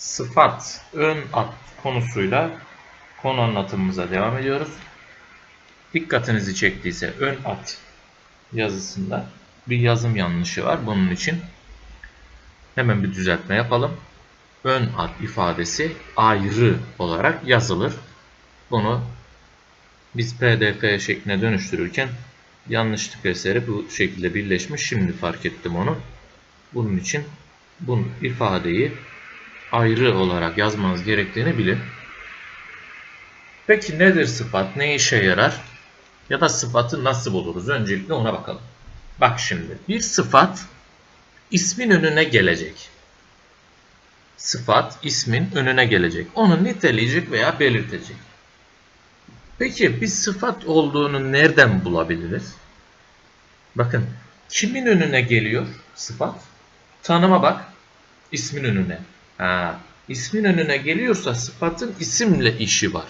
sıfat, ön ad konusuyla konu anlatımımıza devam ediyoruz. Dikkatinizi çektiyse ön ad yazısında bir yazım yanlışı var. Bunun için hemen bir düzeltme yapalım. Ön ad ifadesi ayrı olarak yazılır. Bunu biz pdf şekline dönüştürürken yanlışlık eseri bu şekilde birleşmiş. Şimdi fark ettim onu. Bunun için bu ifadeyi ayrı olarak yazmanız gerektiğini bilin. Peki nedir sıfat? Ne işe yarar? Ya da sıfatı nasıl buluruz? Öncelikle ona bakalım. Bak şimdi. Bir sıfat ismin önüne gelecek. Sıfat ismin önüne gelecek. Onu niteleyecek veya belirtecek. Peki bir sıfat olduğunu nereden bulabiliriz? Bakın kimin önüne geliyor sıfat? Tanıma bak. İsmin önüne. Ha, ismin önüne geliyorsa sıfatın isimle işi var.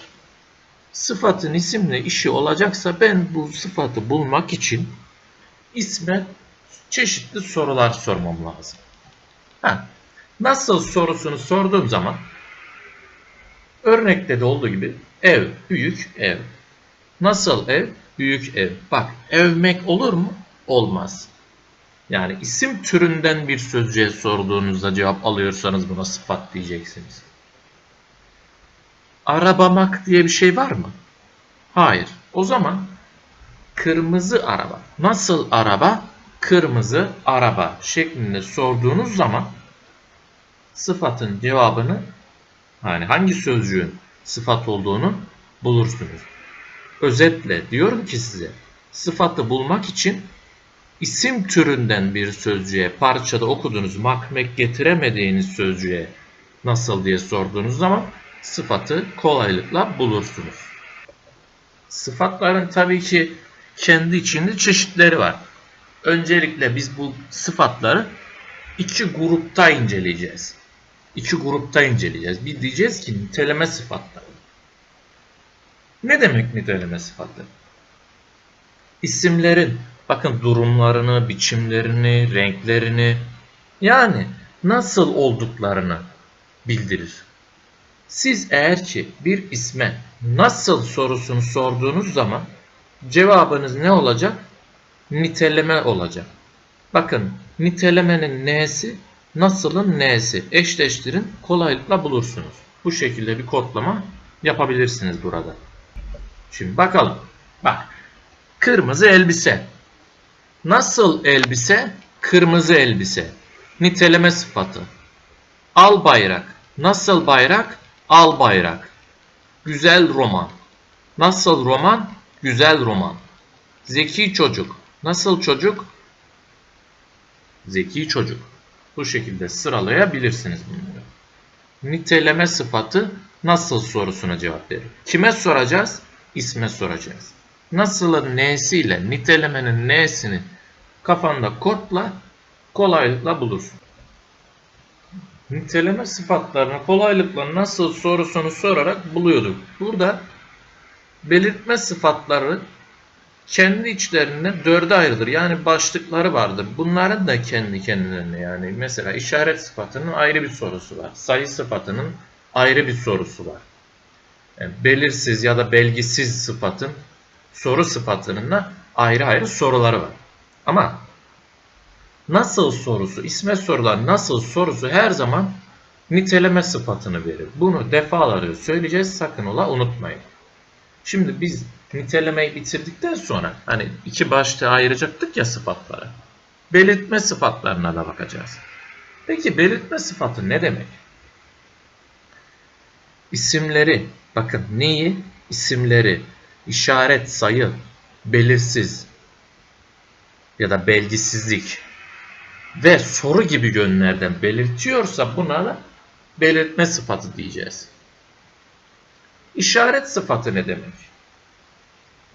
Sıfatın isimle işi olacaksa ben bu sıfatı bulmak için isme çeşitli sorular sormam lazım. Ha, nasıl sorusunu sorduğum zaman örnekte de olduğu gibi ev, büyük ev. Nasıl ev? Büyük ev. Bak evmek olur mu? Olmaz. Yani isim türünden bir sözcüğe sorduğunuzda cevap alıyorsanız buna sıfat diyeceksiniz. Arabamak diye bir şey var mı? Hayır. O zaman kırmızı araba. Nasıl araba? Kırmızı araba şeklinde sorduğunuz zaman sıfatın cevabını yani hangi sözcüğün sıfat olduğunu bulursunuz. Özetle diyorum ki size sıfatı bulmak için isim türünden bir sözcüğe parçada okudunuz makmek getiremediğiniz sözcüğe nasıl diye sorduğunuz zaman sıfatı kolaylıkla bulursunuz. Sıfatların tabii ki kendi içinde çeşitleri var. Öncelikle biz bu sıfatları iki grupta inceleyeceğiz. İki grupta inceleyeceğiz. Bir diyeceğiz ki niteleme sıfatları. Ne demek niteleme sıfatları? İsimlerin bakın durumlarını, biçimlerini, renklerini yani nasıl olduklarını bildirir. Siz eğer ki bir isme nasıl sorusunu sorduğunuz zaman cevabınız ne olacak? Niteleme olacak. Bakın nitelemenin n'si nasılın n'si eşleştirin kolaylıkla bulursunuz. Bu şekilde bir kodlama yapabilirsiniz burada. Şimdi bakalım. Bak. Kırmızı elbise. Nasıl elbise? Kırmızı elbise. Niteleme sıfatı. Al bayrak. Nasıl bayrak? Al bayrak. Güzel roman. Nasıl roman? Güzel roman. Zeki çocuk. Nasıl çocuk? Zeki çocuk. Bu şekilde sıralayabilirsiniz bunları. Niteleme sıfatı nasıl sorusuna cevap verir. Kime soracağız? İsme soracağız. Nasılın n'siyle nitelemenin n'sini kafanda kodla kolaylıkla bulursun. Niteleme sıfatlarını kolaylıkla nasıl sorusunu sorarak buluyorduk. Burada belirtme sıfatları kendi içlerinde dörde ayrılır. Yani başlıkları vardır. Bunların da kendi kendilerine yani mesela işaret sıfatının ayrı bir sorusu var. Sayı sıfatının ayrı bir sorusu var. Yani belirsiz ya da belgisiz sıfatın soru sıfatının da ayrı ayrı soruları var. Ama nasıl sorusu, isme sorulan nasıl sorusu her zaman niteleme sıfatını verir. Bunu defalarca söyleyeceğiz. Sakın ola unutmayın. Şimdi biz nitelemeyi bitirdikten sonra hani iki başta ayıracaktık ya sıfatlara. Belirtme sıfatlarına da bakacağız. Peki belirtme sıfatı ne demek? İsimleri, bakın neyi? İsimleri, işaret, sayı, belirsiz ya da belgisizlik ve soru gibi yönlerden belirtiyorsa buna da belirtme sıfatı diyeceğiz. İşaret sıfatı ne demek?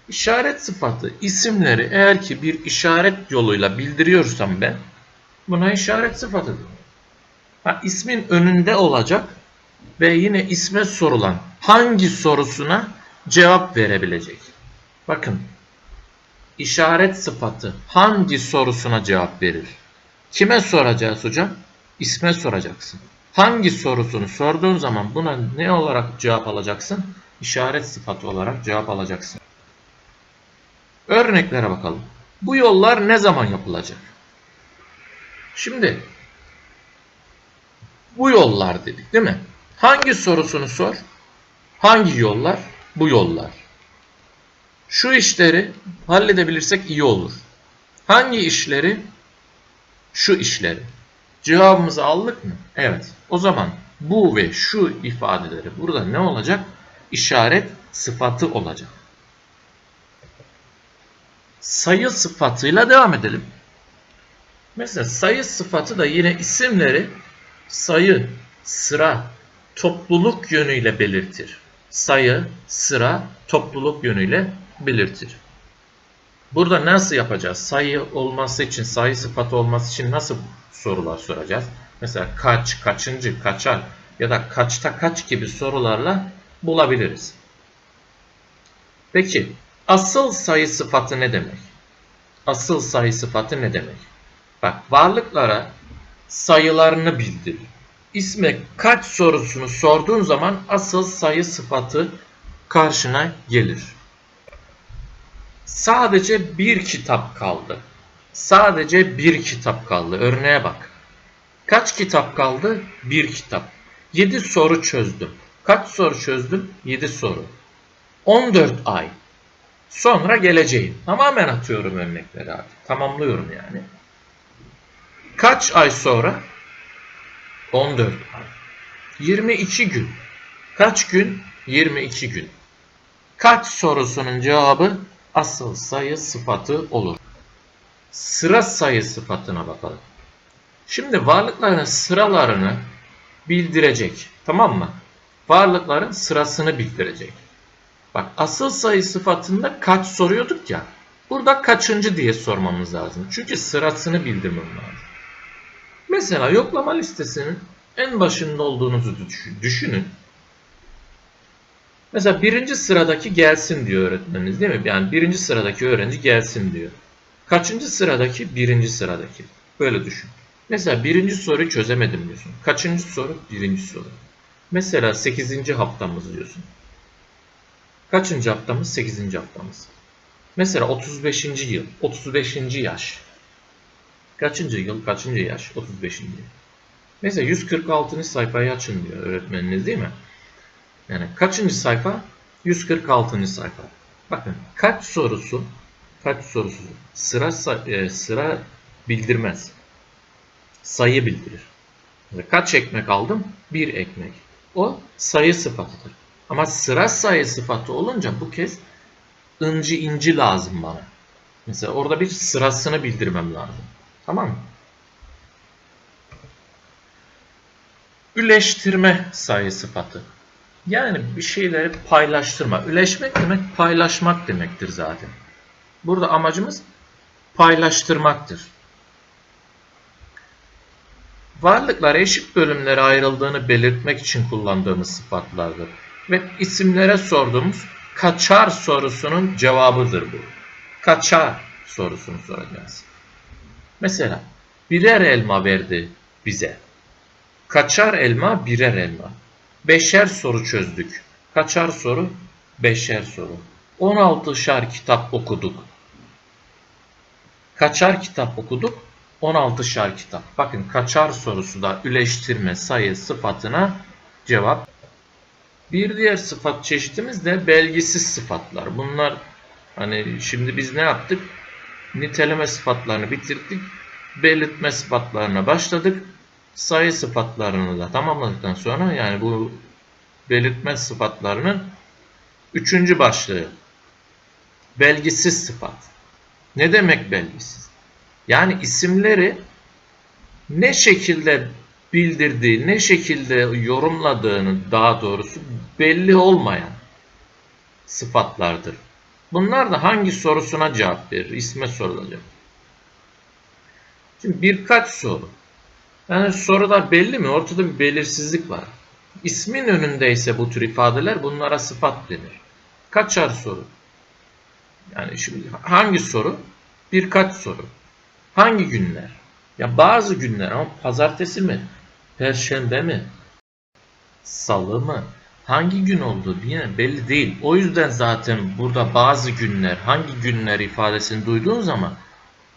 İşaret sıfatı isimleri eğer ki bir işaret yoluyla bildiriyorsam ben buna işaret sıfatı diyorum. Ha, ismin önünde olacak ve yine isme sorulan hangi sorusuna cevap verebilecek. Bakın işaret sıfatı hangi sorusuna cevap verir? Kime soracağız hocam? İsme soracaksın. hangi sorusunu sorduğun zaman buna ne olarak cevap alacaksın? İşaret sıfatı olarak cevap alacaksın. Örneklere bakalım. Bu yollar ne zaman yapılacak? Şimdi bu yollar dedik değil mi? Hangi sorusunu sor? Hangi yollar? Bu yollar. Şu işleri halledebilirsek iyi olur. Hangi işleri? Şu işleri. Cevabımızı aldık mı? Evet. O zaman bu ve şu ifadeleri burada ne olacak? İşaret sıfatı olacak. Sayı sıfatıyla devam edelim. Mesela sayı sıfatı da yine isimleri sayı, sıra, topluluk yönüyle belirtir. Sayı, sıra, topluluk yönüyle belirtir. Burada nasıl yapacağız? Sayı olması için, sayı sıfatı olması için nasıl sorular soracağız? Mesela kaç, kaçıncı, kaçar ya da kaçta kaç gibi sorularla bulabiliriz. Peki asıl sayı sıfatı ne demek? Asıl sayı sıfatı ne demek? Bak varlıklara sayılarını bildir. İsme kaç sorusunu sorduğun zaman asıl sayı sıfatı karşına gelir. Sadece bir kitap kaldı. Sadece bir kitap kaldı. Örneğe bak. Kaç kitap kaldı? Bir kitap. 7 soru çözdüm. Kaç soru çözdüm? 7 soru. 14 ay. Sonra geleceğim. Tamamen atıyorum örnekleri artık. Tamamlıyorum yani. Kaç ay sonra? 14 ay. 22 gün. Kaç gün? 22 gün. Kaç sorusunun cevabı asıl sayı sıfatı olur. Sıra sayı sıfatına bakalım. Şimdi varlıkların sıralarını bildirecek. Tamam mı? Varlıkların sırasını bildirecek. Bak asıl sayı sıfatında kaç soruyorduk ya. Burada kaçıncı diye sormamız lazım. Çünkü sırasını bildirmem lazım. Mesela yoklama listesinin en başında olduğunuzu düşünün. Mesela birinci sıradaki gelsin diyor öğretmeniniz değil mi? Yani birinci sıradaki öğrenci gelsin diyor. Kaçıncı sıradaki? Birinci sıradaki. Böyle düşün. Mesela birinci soruyu çözemedim diyorsun. Kaçıncı soru? Birinci soru. Mesela sekizinci haftamız diyorsun. Kaçıncı haftamız? Sekizinci haftamız. Mesela 35. yıl, 35. yaş. Kaçıncı yıl, kaçıncı yaş? 35. yıl. Mesela 146. sayfayı açın diyor öğretmeniniz değil mi? Yani kaçıncı sayfa? 146. sayfa. Bakın kaç sorusu kaç sorusu sıra e, sıra bildirmez. Sayı bildirir. Mesela kaç ekmek aldım? Bir ekmek. O sayı sıfatıdır. Ama sıra sayı sıfatı olunca bu kez ıncı inci lazım bana. Mesela orada bir sırasını bildirmem lazım. Tamam? Üleştirme sayı sıfatı. Yani bir şeyleri paylaştırma. Üleşmek demek paylaşmak demektir zaten. Burada amacımız paylaştırmaktır. Varlıklar eşit bölümlere ayrıldığını belirtmek için kullandığımız sıfatlardır. Ve isimlere sorduğumuz kaçar sorusunun cevabıdır bu. Kaçar sorusunu soracağız. Mesela birer elma verdi bize. Kaçar elma birer elma. Beşer soru çözdük. Kaçar soru? Beşer soru. 16 şar kitap okuduk. Kaçar kitap okuduk? 16 şar kitap. Bakın kaçar sorusu da üleştirme sayı sıfatına cevap. Bir diğer sıfat çeşitimiz de belgisiz sıfatlar. Bunlar hani şimdi biz ne yaptık? Niteleme sıfatlarını bitirdik. Belirtme sıfatlarına başladık sayı sıfatlarını da tamamladıktan sonra yani bu belirtme sıfatlarının üçüncü başlığı belgisiz sıfat. Ne demek belgisiz? Yani isimleri ne şekilde bildirdiği, ne şekilde yorumladığını daha doğrusu belli olmayan sıfatlardır. Bunlar da hangi sorusuna cevap verir? İsme sorulacak. Şimdi birkaç soru. Yani sorular belli mi? Ortada bir belirsizlik var. İsmin önündeyse bu tür ifadeler bunlara sıfat denir. Kaçar soru. Yani şimdi hangi soru? Birkaç soru. Hangi günler? Ya bazı günler ama pazartesi mi? Perşembe mi? salı mı? Hangi gün olduğu yine belli değil. O yüzden zaten burada bazı günler, hangi günler ifadesini duyduğun zaman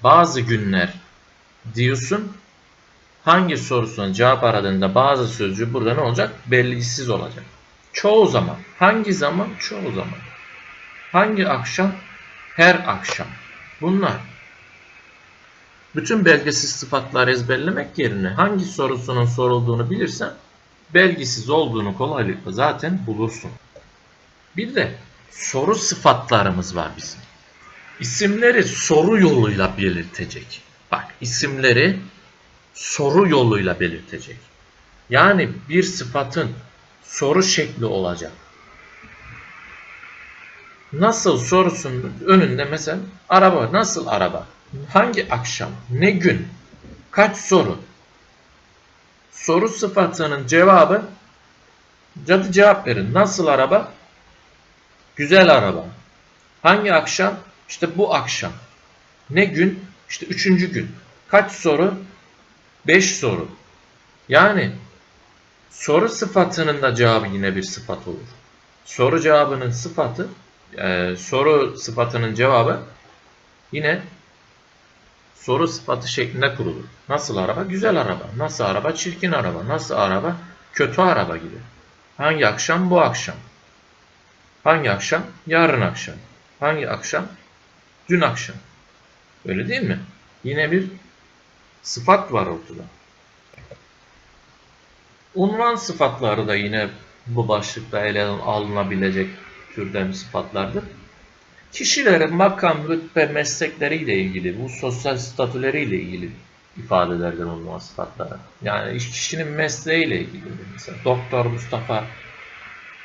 bazı günler diyorsun. Hangi sorusuna cevap aradığında bazı sözcüğü burada ne olacak? Belirsiz olacak. Çoğu zaman. Hangi zaman? Çoğu zaman. Hangi akşam? Her akşam. Bunlar. Bütün belgesiz sıfatları ezberlemek yerine hangi sorusunun sorulduğunu bilirsen belgisiz olduğunu kolaylıkla zaten bulursun. Bir de soru sıfatlarımız var bizim. İsimleri soru yoluyla belirtecek. Bak isimleri soru yoluyla belirtecek. Yani bir sıfatın soru şekli olacak. Nasıl sorusunun önünde mesela araba nasıl araba? Hangi akşam? Ne gün? Kaç soru? Soru sıfatının cevabı Cadı cevap verin. Nasıl araba? Güzel araba. Hangi akşam? İşte bu akşam. Ne gün? İşte üçüncü gün. Kaç soru? Beş soru. Yani soru sıfatının da cevabı yine bir sıfat olur. Soru cevabının sıfatı, e, soru sıfatının cevabı yine soru sıfatı şeklinde kurulur. Nasıl araba? Güzel araba. Nasıl araba? Çirkin araba. Nasıl araba? Kötü araba gibi. Hangi akşam? Bu akşam. Hangi akşam? Yarın akşam. Hangi akşam? Dün akşam. Öyle değil mi? Yine bir sıfat var ortada. Unvan sıfatları da yine bu başlıkta ele alınabilecek türden sıfatlardır. Kişilerin makam, rütbe, meslekleriyle ilgili, bu sosyal statüleriyle ilgili ifadelerden unvan sıfatları. Yani kişinin mesleğiyle ilgili. Mesela Doktor Mustafa,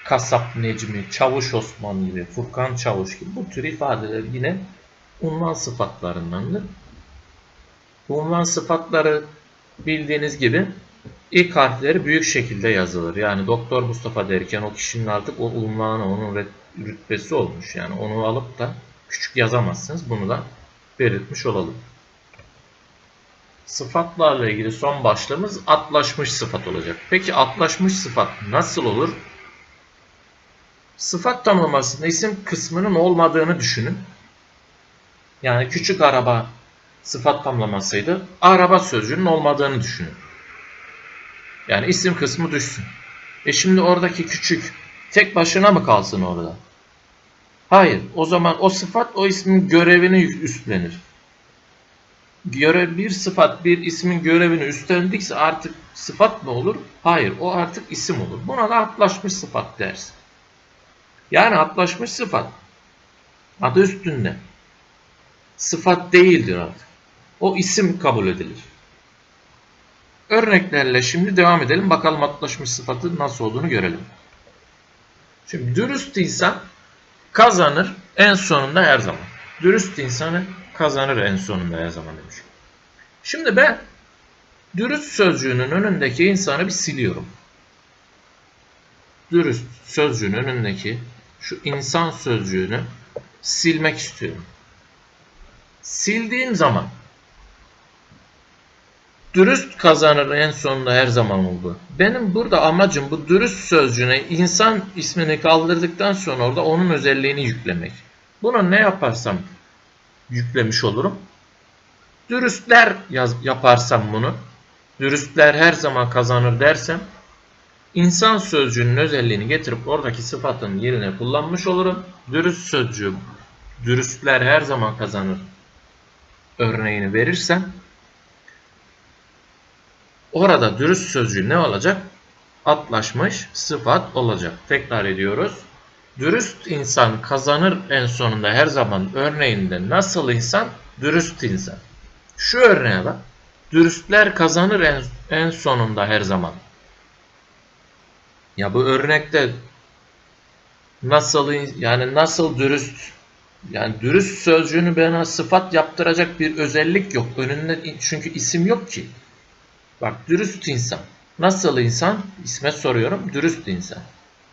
Kasap Necmi, Çavuş Osman gibi, Furkan Çavuş gibi bu tür ifadeler yine unvan sıfatlarındandır. Unvan sıfatları bildiğiniz gibi ilk harfleri büyük şekilde yazılır. Yani Doktor Mustafa derken o kişinin artık o unvanı, onun rütbesi olmuş. Yani onu alıp da küçük yazamazsınız. Bunu da belirtmiş olalım. Sıfatlarla ilgili son başlığımız atlaşmış sıfat olacak. Peki atlaşmış sıfat nasıl olur? Sıfat tanımlamasında isim kısmının olmadığını düşünün. Yani küçük araba sıfat tamlamasıydı. Araba sözcüğünün olmadığını düşünün. Yani isim kısmı düşsün. E şimdi oradaki küçük tek başına mı kalsın orada? Hayır. O zaman o sıfat o ismin görevini üstlenir. Görev bir sıfat bir ismin görevini üstlendikse artık sıfat mı olur? Hayır. O artık isim olur. Buna da atlaşmış sıfat dersin. Yani atlaşmış sıfat. Adı üstünde. Sıfat değildir artık. O isim kabul edilir. Örneklerle şimdi devam edelim. Bakalım atlaşmış sıfatı nasıl olduğunu görelim. Şimdi dürüst insan kazanır en sonunda her zaman. Dürüst insanı kazanır en sonunda her zaman demiş. Şimdi ben dürüst sözcüğünün önündeki insanı bir siliyorum. Dürüst sözcüğünün önündeki şu insan sözcüğünü silmek istiyorum. Sildiğim zaman dürüst kazanır en sonunda her zaman oldu. Benim burada amacım bu dürüst sözcüğüne insan ismini kaldırdıktan sonra orada onun özelliğini yüklemek. Bunu ne yaparsam yüklemiş olurum. Dürüstler yaz, yaparsam bunu, dürüstler her zaman kazanır dersem, insan sözcüğünün özelliğini getirip oradaki sıfatın yerine kullanmış olurum. Dürüst sözcüğü, dürüstler her zaman kazanır örneğini verirsem, orada dürüst sözcüğü ne olacak? Atlaşmış sıfat olacak. Tekrar ediyoruz. Dürüst insan kazanır en sonunda her zaman örneğinde nasıl insan? Dürüst insan. Şu örneğe bak. Dürüstler kazanır en, en sonunda her zaman. Ya bu örnekte nasıl yani nasıl dürüst yani dürüst sözcüğünü bana sıfat yaptıracak bir özellik yok. Önünde çünkü isim yok ki. Bak dürüst insan. Nasıl insan? İsme soruyorum. Dürüst insan.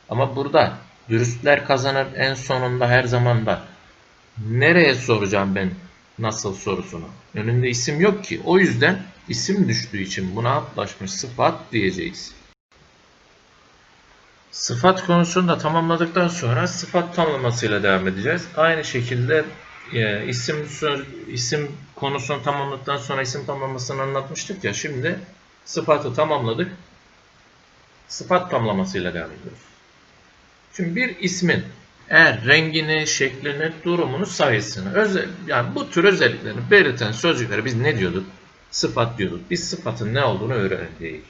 Ama burada dürüstler kazanır en sonunda her zaman da. Nereye soracağım ben nasıl sorusunu? Önünde isim yok ki. O yüzden isim düştüğü için buna atlaşmış sıfat diyeceğiz. Sıfat konusunu da tamamladıktan sonra sıfat tamlamasıyla devam edeceğiz. Aynı şekilde e, isim isim konusunu tamamladıktan sonra isim tamlamasını anlatmıştık ya. Şimdi sıfatı tamamladık. Sıfat tamlamasıyla devam ediyoruz. Şimdi bir ismin eğer rengini, şeklini, durumunu, sayısını, özel, yani bu tür özelliklerini belirten sözcüklere biz ne diyorduk? Sıfat diyorduk. Biz sıfatın ne olduğunu öğrendik.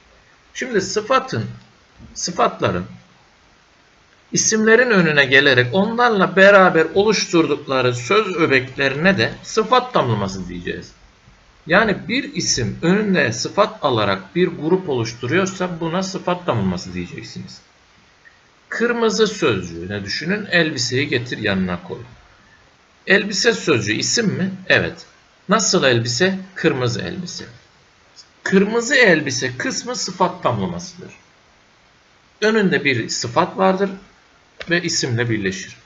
Şimdi sıfatın, sıfatların isimlerin önüne gelerek onlarla beraber oluşturdukları söz öbeklerine de sıfat tamlaması diyeceğiz. Yani bir isim önünde sıfat alarak bir grup oluşturuyorsa buna sıfat tamlaması diyeceksiniz. Kırmızı sözcüğüne düşünün elbiseyi getir yanına koy. Elbise sözcüğü isim mi? Evet. Nasıl elbise? Kırmızı elbise. Kırmızı elbise kısmı sıfat tamlamasıdır. Önünde bir sıfat vardır ve isimle birleşir.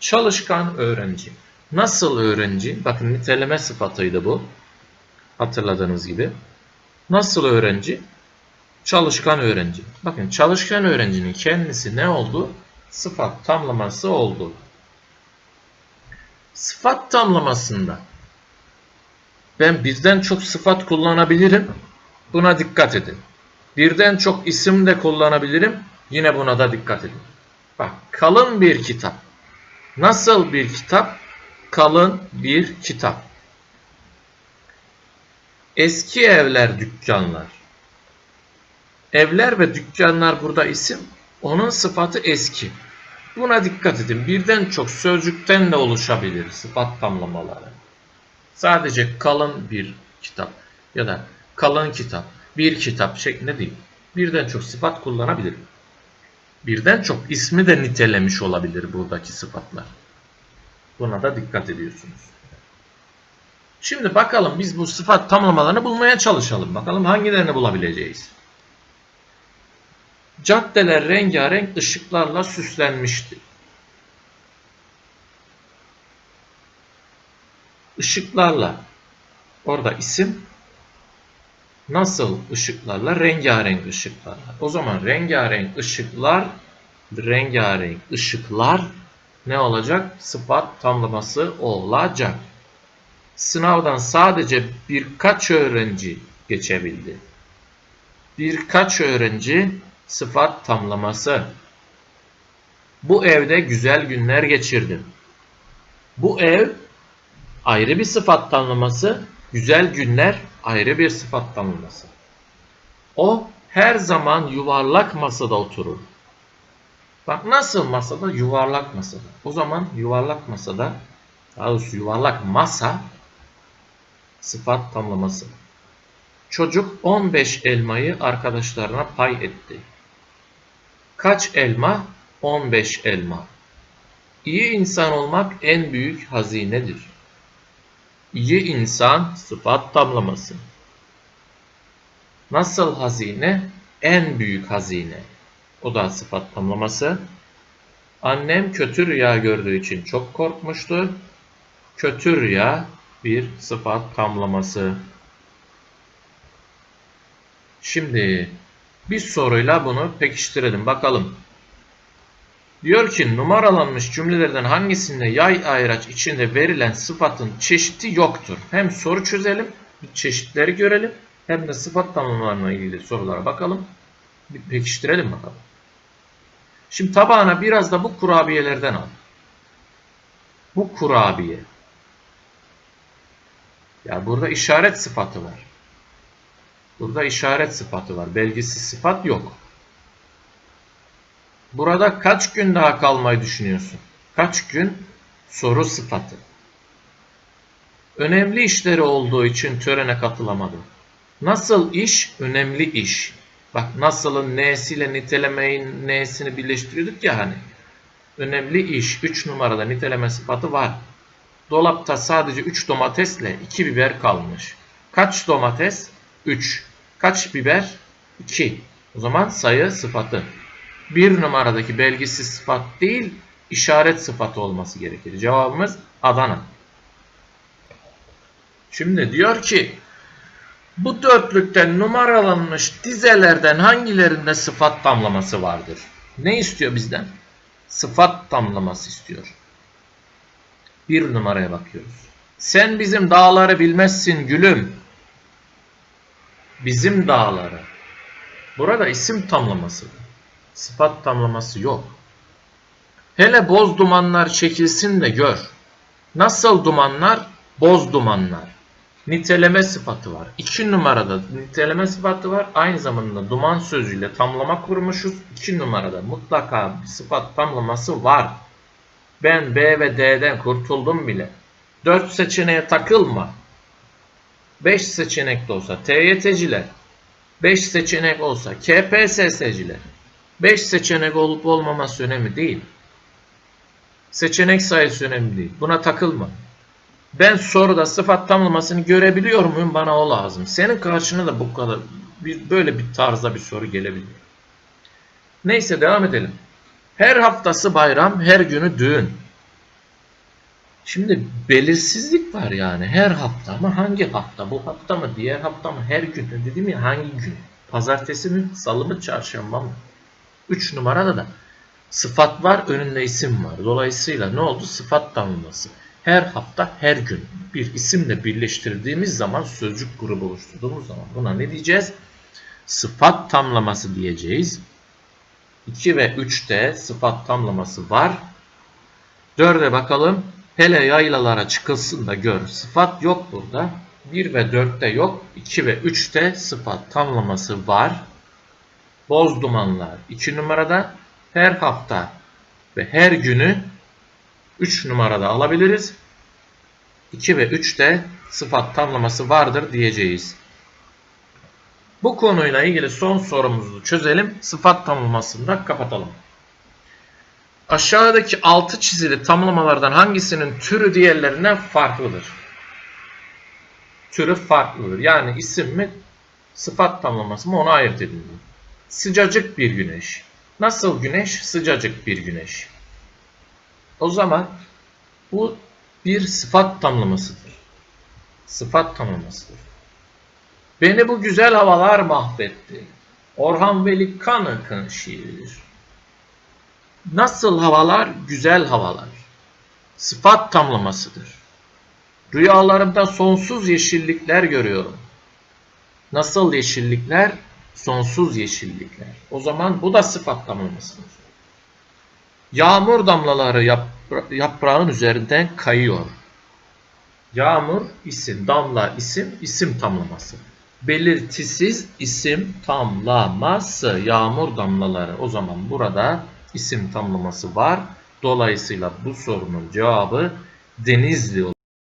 Çalışkan öğrenci. Nasıl öğrenci? Bakın niteleme sıfatıydı bu. Hatırladığınız gibi. Nasıl öğrenci? Çalışkan öğrenci. Bakın çalışkan öğrencinin kendisi ne oldu? Sıfat tamlaması oldu. Sıfat tamlamasında ben birden çok sıfat kullanabilirim. Buna dikkat edin. Birden çok isim de kullanabilirim. Yine buna da dikkat edin. Bak kalın bir kitap. Nasıl bir kitap? Kalın bir kitap. Eski evler, dükkanlar. Evler ve dükkanlar burada isim. Onun sıfatı eski. Buna dikkat edin. Birden çok sözcükten de oluşabilir sıfat tamlamaları. Sadece kalın bir kitap ya da kalın kitap, bir kitap şeklinde değil. Birden çok sıfat kullanabilir. Birden çok ismi de nitelemiş olabilir buradaki sıfatlar. Buna da dikkat ediyorsunuz. Şimdi bakalım biz bu sıfat tamlamalarını bulmaya çalışalım. Bakalım hangilerini bulabileceğiz. Caddeler rengarenk ışıklarla süslenmişti. Işıklarla orada isim nasıl ışıklarla? Rengarenk ışıklarla. O zaman rengarenk ışıklar rengarenk ışıklar ne olacak? Sıfat tamlaması olacak. Sınavdan sadece birkaç öğrenci geçebildi. Birkaç öğrenci sıfat tamlaması. Bu evde güzel günler geçirdim. Bu ev ayrı bir sıfat tamlaması, güzel günler ayrı bir sıfat tamlaması. O her zaman yuvarlak masada oturur. Bak nasıl masada? Yuvarlak masada. O zaman yuvarlak masada, daha doğrusu yuvarlak masa sıfat tamlaması. Çocuk 15 elmayı arkadaşlarına pay etti. Kaç elma? 15 elma. İyi insan olmak en büyük hazinedir. İyi insan sıfat tamlaması. Nasıl hazine? En büyük hazine. O da sıfat tamlaması. Annem kötü rüya gördüğü için çok korkmuştu. Kötü rüya bir sıfat tamlaması. Şimdi bir soruyla bunu pekiştirelim. Bakalım. Diyor ki numaralanmış cümlelerden hangisinde yay ayraç içinde verilen sıfatın çeşidi yoktur? Hem soru çözelim, çeşitleri görelim hem de sıfat tamlamalarına ilgili sorulara bakalım. Bir pekiştirelim bakalım. Şimdi tabağına biraz da bu kurabiyelerden al. Bu kurabiye. Ya burada işaret sıfatı var. Burada işaret sıfatı var. Belgisiz sıfat yok. Burada kaç gün daha kalmayı düşünüyorsun? Kaç gün? Soru sıfatı. Önemli işleri olduğu için törene katılamadı. Nasıl iş? Önemli iş. Bak nasılın n'siyle nitelemeyin n'sini birleştiriyorduk ya hani. Önemli iş 3 numarada niteleme sıfatı var. Dolapta sadece 3 domatesle 2 biber kalmış. Kaç domates? 3. Kaç biber? 2. O zaman sayı sıfatı. Bir numaradaki belgisiz sıfat değil, işaret sıfatı olması gerekir. Cevabımız Adana. Şimdi diyor ki bu dörtlükten numaralanmış dizelerden hangilerinde sıfat tamlaması vardır? Ne istiyor bizden? Sıfat tamlaması istiyor. Bir numaraya bakıyoruz. Sen bizim dağları bilmezsin gülüm. Bizim dağları. Burada isim tamlaması. Sıfat tamlaması yok. Hele boz dumanlar çekilsin de gör. Nasıl dumanlar? Boz dumanlar. Niteleme sıfatı var. İki numarada niteleme sıfatı var. Aynı zamanda duman sözüyle tamlama kurmuşuz. İki numarada mutlaka sıfat tamlaması var. Ben B ve D'den kurtuldum bile. 4 seçeneğe takılma. 5 seçenek de olsa TYT'ciler, 5 seçenek olsa KPSS'ciler, 5 seçenek olup olmaması önemli değil. Seçenek sayısı önemli değil. Buna takılma. Ben soruda sıfat tamlamasını görebiliyor muyum? Bana o lazım. Senin karşına da bu kadar bir, böyle bir tarzda bir soru gelebilir. Neyse devam edelim. Her haftası bayram, her günü düğün. Şimdi belirsizlik var yani her hafta ama hangi hafta? Bu hafta mı? Diğer hafta mı? Her gün. Dedim ya hangi gün? Pazartesi mi? Salı mı? Çarşamba mı? 3 numarada da sıfat var, önünde isim var. Dolayısıyla ne oldu? Sıfat tanımlaması. Her hafta, her gün bir isimle birleştirdiğimiz zaman sözcük grubu oluşturduğumuz zaman buna ne diyeceğiz? Sıfat tamlaması diyeceğiz. 2 ve 3'te sıfat tamlaması var. 4'e bakalım. Hele yaylalara çıkılsın da gör. Sıfat yok burada. 1 ve 4'te yok. 2 ve 3'te sıfat tamlaması var. Boz dumanlar 2 numarada. Her hafta ve her günü 3 numarada alabiliriz. 2 ve 3'te sıfat tamlaması vardır diyeceğiz. Bu konuyla ilgili son sorumuzu çözelim. Sıfat tamlamasını da kapatalım. Aşağıdaki altı çizili tamlamalardan hangisinin türü diğerlerinden farklıdır? Türü farklıdır. Yani isim mi, sıfat tamlaması mı onu ayırt edin. Sıcacık bir güneş. Nasıl güneş? Sıcacık bir güneş. O zaman bu bir sıfat tamlamasıdır. Sıfat tamlamasıdır. Beni bu güzel havalar mahvetti. Orhan Veli kan akın şiiridir. Nasıl havalar? Güzel havalar. Sıfat tamlamasıdır. Rüyalarımda sonsuz yeşillikler görüyorum. Nasıl yeşillikler? Sonsuz yeşillikler. O zaman bu da sıfat tamlamasıdır. Yağmur damlaları yapra- yaprağın üzerinden kayıyor. Yağmur isim, damla isim, isim tamlaması. Belirtisiz isim tamlaması. Yağmur damlaları. O zaman burada isim tamlaması var. Dolayısıyla bu sorunun cevabı Denizli olur.